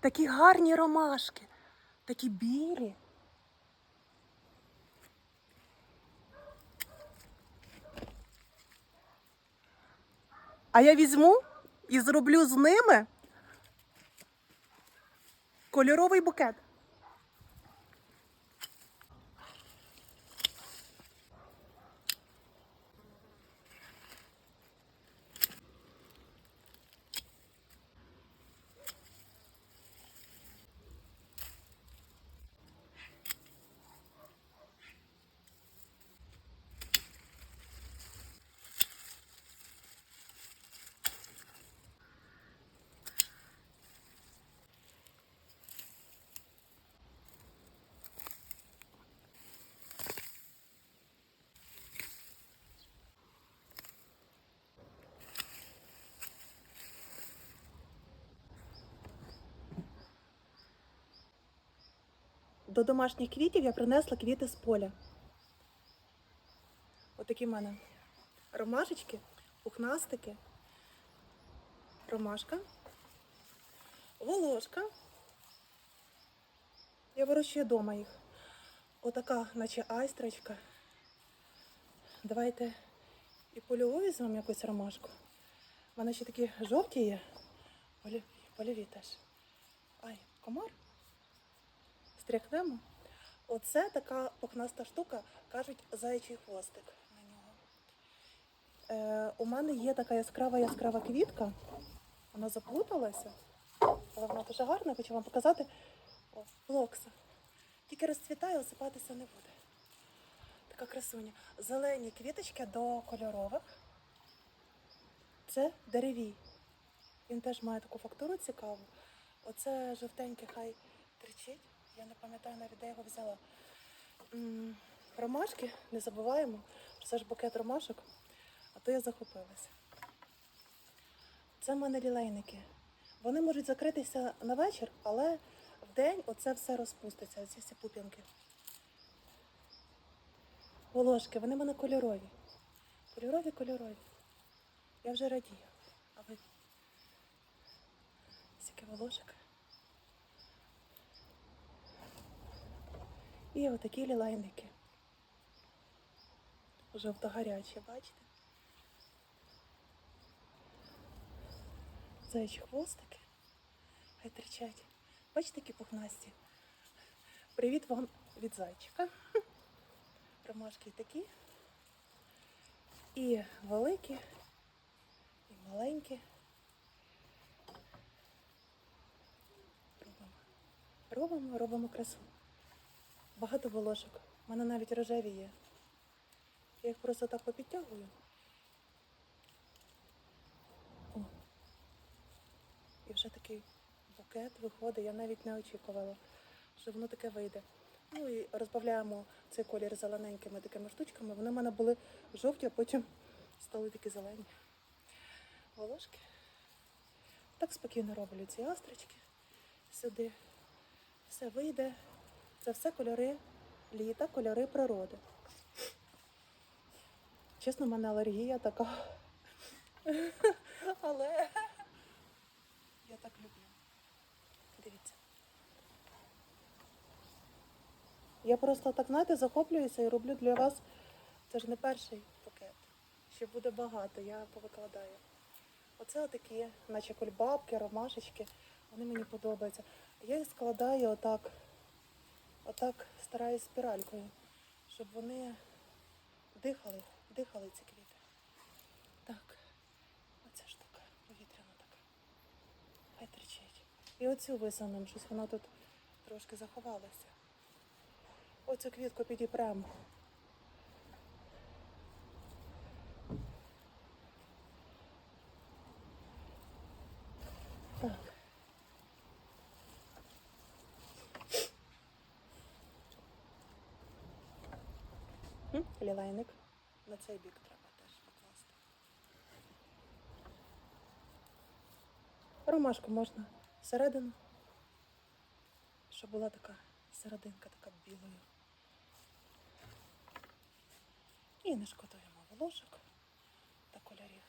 Такі гарні ромашки, такі білі. А я візьму і зроблю з ними кольоровий букет. До домашніх квітів я принесла квіти з поля. Отакі в мене ромашечки, пухнастики, ромашка, волошка. Я вирощую вдома їх. Отака, наче айстрочка. Давайте і польову візьмемо якусь ромашку. У мене ще такі жовті є. Польові, теж. Ай, комар стряхнемо. Оце така пухнаста штука, кажуть, заячий хвостик на нього. Е, у мене є така яскрава яскрава квітка. Вона заплуталася, але вона дуже гарна, хочу вам показати. О, плокса. Тільки розцвітає, осипатися не буде. Така красуня. Зелені квіточки до кольорових. Це деревій. Він теж має таку фактуру цікаву. Оце жовтеньке хай тричить. Я не пам'ятаю навіть, де його взяла. Ромашки, не забуваємо, це ж букет ромашок, а то я захопилася. Це в мене лілейники. Вони можуть закритися на вечір, але в день оце все розпуститься, ці всі пуп'янки. Волошки, вони в мене кольорові. Кольорові, кольорові. Я вже радію. А ви скільки волошок. І отакі лілайники. Жовто-гарячі, бачите? Заячі хвостики. Хай тричать. Бачите, які пухнасті. Привіт вам від зайчика. Ромашки такі. І великі, і маленькі. Робимо, робимо красу. Багато волошок. У мене навіть рожеві є. Я їх просто так попідтягую. О. І вже такий букет виходить. Я навіть не очікувала, що воно таке вийде. Ну і розбавляємо цей колір зелененькими такими штучками. Вони в мене були жовті, а потім стали такі зелені. Волошки. Так спокійно роблю ці астрочки сюди. Все вийде. Це все кольори літа, кольори природи. Чесно, в мене алергія така. Але я так люблю. Дивіться. Я просто так, знаєте, захоплююся і роблю для вас. Це ж не перший пакет. Ще буде багато, я повикладаю. Оце отакі, наче кульбабки, ромашечки. Вони мені подобаються. Я їх складаю отак. Отак стараюсь спіралькою, щоб вони дихали, дихали ці квіти. Так, оця штука повітряна така. Хай тричить. І оцю висунемо, щось вона тут трошки заховалася. Оцю квітку підіпремо. Так. М, Лілайник. На цей бік треба теж покласти. Ромашку можна всередину, щоб була така серединка така білою. І не шкодуємо волошок та кольорів.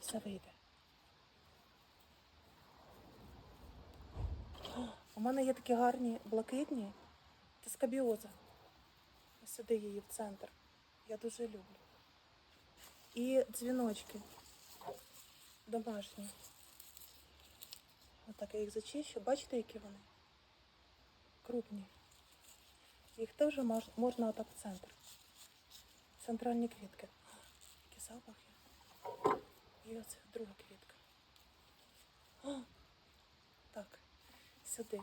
Все вийде. мене є такі гарні блакитні. Це скабіоза. Сюди її в центр. Я дуже люблю. І дзвіночки домашні. Отак я їх зачищу. Бачите, які вони? Крупні. Їх теж можна отак в центр. Центральні квітки. Які запахи. І оце друга квітка. О, так, сюди.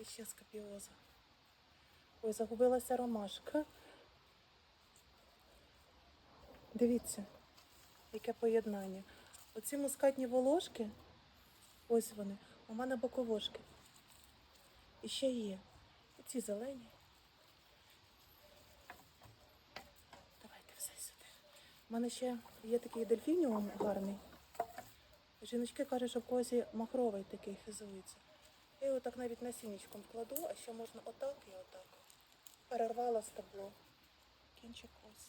І ще скапіоза. Ой, загубилася ромашка. Дивіться, яке поєднання. Оці мускатні волошки, ось вони, у мене боковошки. І ще є. Оці зелені. Давайте все сюди. У мене ще є такий дельфініум гарний. Жіночки кажуть, що в когось махровий такий хизується. Я його так навіть насінничком вкладу, а ще можна отак і отак. Перервала стебло. Кінчик ось.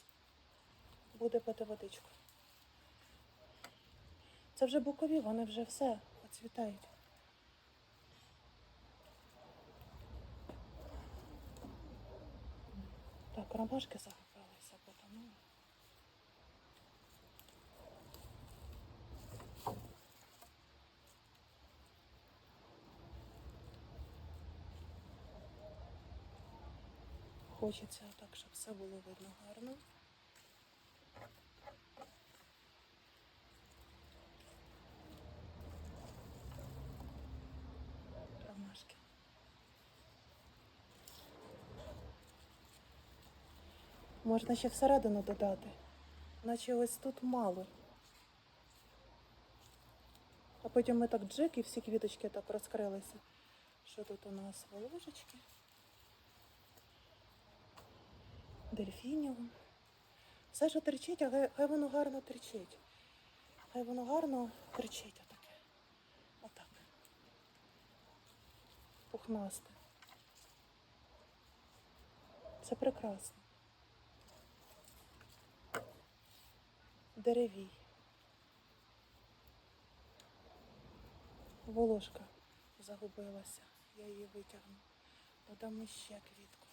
Буде пити водичку. Це вже букові, вони вже все оцвітають. Так, ромашки захопилися, потонули. Хочеться так, щоб все було видно гарно. Ромашки. Можна ще всередину додати, наче ось тут мало. А потім ми так джик і всі квіточки так розкрилися. Що тут у нас волошечки? Дельфініум. Все, що терчить, а хай, воно гарно терчить. Хай воно гарно терчить отаке. Отак. Пухнасте. Це прекрасно. Деревій. Волошка загубилася. Я її витягну. Додам ще квітку.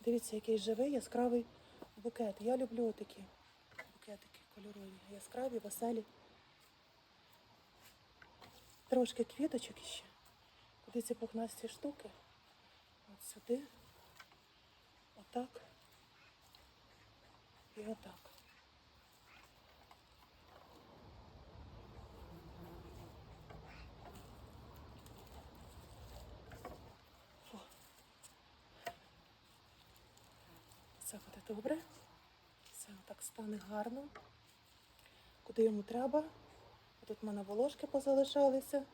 Дивіться, який живий, яскравий букет. Я люблю такі букетики кольорові, яскраві, веселі. Трошки квіточок іще. Куди ці пухнасті штуки? От сюди. Отак. І отак. Все буде добре. Все так стане гарно. Куди йому треба. Тут в мене волошки позалишалися.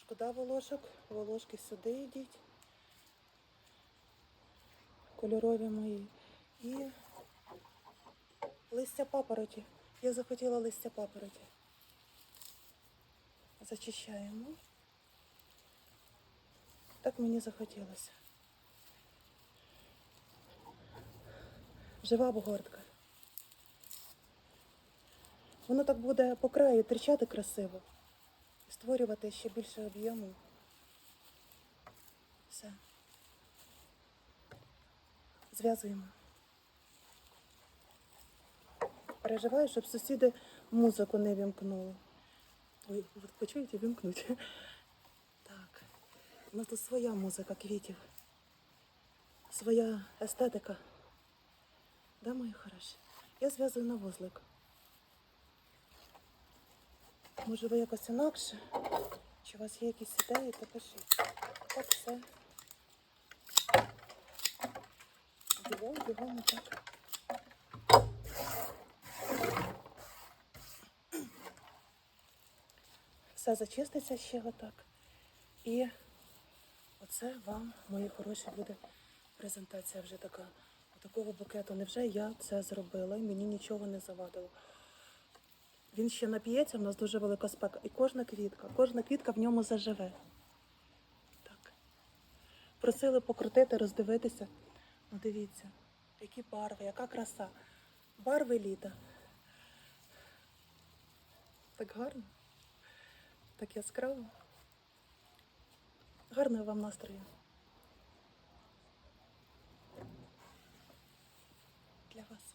Шкода волошок. Волошки сюди йдіть. Кольорові мої. І листя папороті. Я захотіла листя папороті. Зачищаємо. Так мені захотілося. Жива бугортка. Воно так буде по краю тричати красиво і створювати ще більше об'єму. Все. Зв'язуємо. Переживаю, щоб сусіди музику не вімкнули. Ой, почуєте, вімкнуть. Так. У нас тут своя музика квітів. Своя естетика. Да, мої хороші? Я зв'язую на вузлик. Може ви якось інакше? Чи у вас є якісь ідеї, то пишіть. Так все. Бігом, бігом, так. Все зачиститься ще отак. І оце вам, мої хороші, буде презентація вже така. Такого букету. Невже я це зробила і мені нічого не завадило. Він ще нап'ється, в нас дуже велика спека. І кожна квітка, кожна квітка в ньому заживе. Так. Просили покрутити, роздивитися. Ну дивіться, які барви, яка краса. Барви літа. Так гарно, так яскраво. Гарного вам настрою. Для вас.